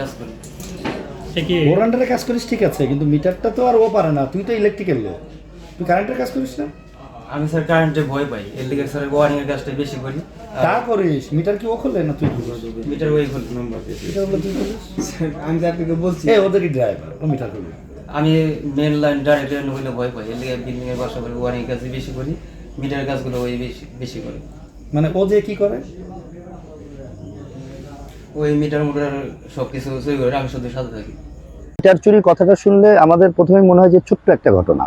কাজ করি। সে কি? ওর আন্ডারে কাজ করিস ঠিক আছে কিন্তু মিটারটা তো আর ও পারে না তুই তো ইলেকট্রিক্যাল লোক তুই কারেন্টের কাজ করিস না? আমি স্যার কারেন্টে ভয় পাই এর লিগে স্যার ওয়ারিং এর কাজটা বেশি করি। তা করিস মিটার কি ও খোলে না তুই খুলিস? মিটার ওই খুলি নম্বর মিটারগুলো তুই খুলিস? আমি যে আপনাকে বলছি। এ ওদের ড্রাইভার ও মিটার খুলবে। আমি মেন লাইন ডাইরেক্ট লাইন হইলে ভয় পাই এর লিগে বিল্ডিং এর বাসা করি ওয়ারিং কাজ বেশি করি মিটারের কাজগুলো ওই বেশি বেশি করে। মানে ও যে কি করে? ওই মিটার মোটার সব আমি শুধু সাথে থাকি। মিটার চুরির কথাটা শুনলে আমাদের প্রথমে মনে হয় যে ছোট্ট একটা ঘটনা।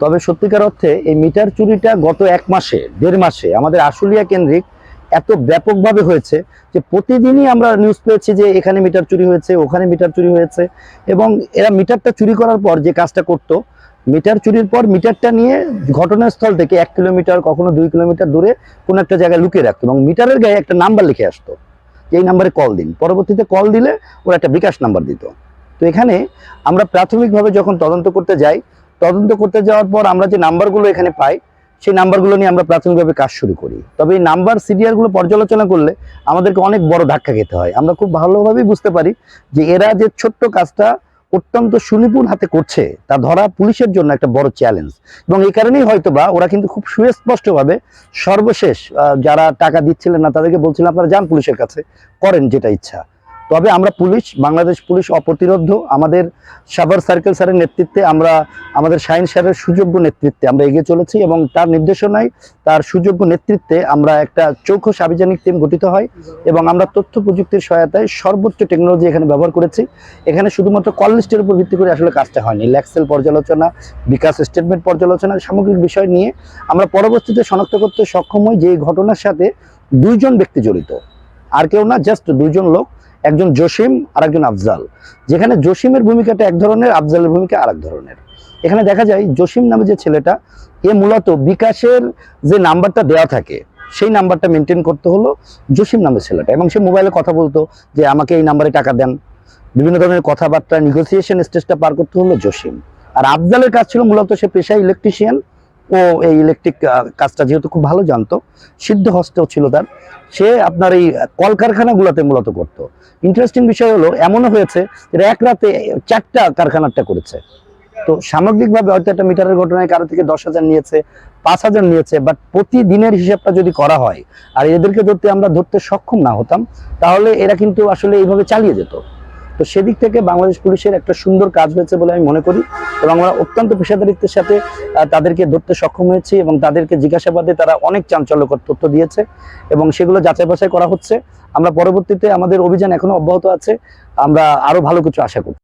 তবে সত্যিকার অর্থে এই মিটার চুরিটা গত এক মাসে, দেড় মাসে আমাদের আশুলিয়া কেন্দ্রিক এত ব্যাপকভাবে হয়েছে যে প্রতিদিনই আমরা নিউজ পেয়েছি যে এখানে মিটার চুরি হয়েছে, ওখানে মিটার চুরি হয়েছে এবং এরা মিটারটা চুরি করার পর যে কাজটা করতো, মিটার চুরির পর মিটারটা নিয়ে ঘটনাস্থল থেকে এক কিলোমিটার, কখনো দুই কিলোমিটার দূরে কোনো একটা জায়গায় লুকিয়ে রাখতো এবং মিটারের গায়ে একটা নাম্বার লিখে আসতো। এই নাম্বারে কল দিন। পরবর্তীতে কল দিলে ওরা একটা বিকাশ নাম্বার দিত। তো এখানে আমরা প্রাথমিকভাবে যখন তদন্ত করতে যাই, তদন্ত করতে যাওয়ার পর আমরা যে নাম্বারগুলো এখানে পাই, সেই নাম্বারগুলো নিয়ে আমরা প্রাথমিকভাবে কাজ শুরু করি। তবে এই নাম্বার সিরিয়ালগুলো পর্যালোচনা করলে আমাদেরকে অনেক বড় ধাক্কা খেতে হয়। আমরা খুব ভালোভাবেই বুঝতে পারি যে এরা যে ছোট্ট কাজটা অত্যন্ত সুনিপুণ হাতে করছে, তা ধরা পুলিশের জন্য একটা বড় চ্যালেঞ্জ এবং এই কারণেই হয়তো বা ওরা কিন্তু খুব সুস্পষ্টভাবে সর্বশেষ যারা টাকা দিচ্ছিলেন না, তাদেরকে বলছিলেন, আপনারা যান পুলিশের কাছে, করেন যেটা ইচ্ছা। তবে আমরা পুলিশ, বাংলাদেশ পুলিশ অপ্রতিরোধ, আমাদের সাভার সার্কেল স্যারের নেতৃত্বে আমরা, আমাদের শাহিন স্যারের সুযোগ্য নেতৃত্বে আমরা এগিয়ে চলেছি এবং তার নির্দেশনায়, তার সুযোগ্য নেতৃত্বে আমরা একটা চৌখ সাবিজানিক টিম গঠিত হয় এবং আমরা তথ্য প্রযুক্তির সহায়তায় সর্বোচ্চ টেকনোলজি এখানে ব্যবহার করেছি। এখানে শুধুমাত্র কল লিস্টের উপর ভিত্তি করে আসলে কাজটা হয়নি। ল্যাক্সেল পর্যালোচনা, বিকাশ স্টেটমেন্ট পর্যালোচনা, সামগ্রিক বিষয় নিয়ে আমরা পরবর্তীতে শনাক্ত করতে সক্ষম হই যে এই ঘটনার সাথে দুইজন ব্যক্তি জড়িত। আর কেউ না জাস্ট দুইজন লোক। একজন জসিম আর একজন আফজাল। যেখানে জসিমের ভূমিকাটা এক ধরনের, আফজালের ভূমিকা আর এক ধরনের। এখানে দেখা যায়, জসিম নামে যে ছেলেটা, এ মূলত বিকাশের যে নাম্বারটা দেওয়া থাকে, সেই নাম্বারটা মেনটেন করতে হলো জসিম নামের ছেলেটা। এবং সে মোবাইলে কথা বলতো যে, আমাকে এই নাম্বারে টাকা দেন। বিভিন্ন ধরনের কথাবার্তা নেগোসিয়েশন স্টেজটা পার করতে হলো জসিম। আর আফজালের কাজ ছিল মূলত সে পেশায় ইলেকট্রিশিয়ান ও এই ইলেকট্রিক কাজটা যেহেতু খুব ভালো জানতো, সিদ্ধ হস্তেও ছিল তার। সে আপনার এই কলকারখানাগুলোতে মূলত করতো। ইন্টারেস্টিং বিষয় হলো, এমনও হয়েছে যে এক রাতে চারটা কারখানাটা করেছে। তো সামগ্রিকভাবে হয়তো একটা মিটারের ঘটনায় কারও থেকে দশ হাজার নিয়েছে, পাঁচ হাজার নিয়েছে বাট প্রতিদিনের হিসাবটা যদি করা হয়, আর এদেরকে ধরতে আমরা ধরতে সক্ষম না হতাম, তাহলে এরা কিন্তু আসলে এইভাবে চালিয়ে যেত। তো সেদিক থেকে বাংলাদেশ পুলিশের একটা সুন্দর কাজ হয়েছে বলে আমি মনে করি এবং আমরা অত্যন্ত পেশাদারিত্বের সাথে তাদেরকে ধরতে সক্ষম হয়েছি এবং তাদেরকে জিজ্ঞাসাবাদে তারা অনেক চাঞ্চল্যকর তথ্য দিয়েছে এবং সেগুলো যাচাই বাছাই করা হচ্ছে। আমরা পরবর্তীতে আমাদের অভিযান এখনও অব্যাহত আছে। আমরা আরও ভালো কিছু আশা করি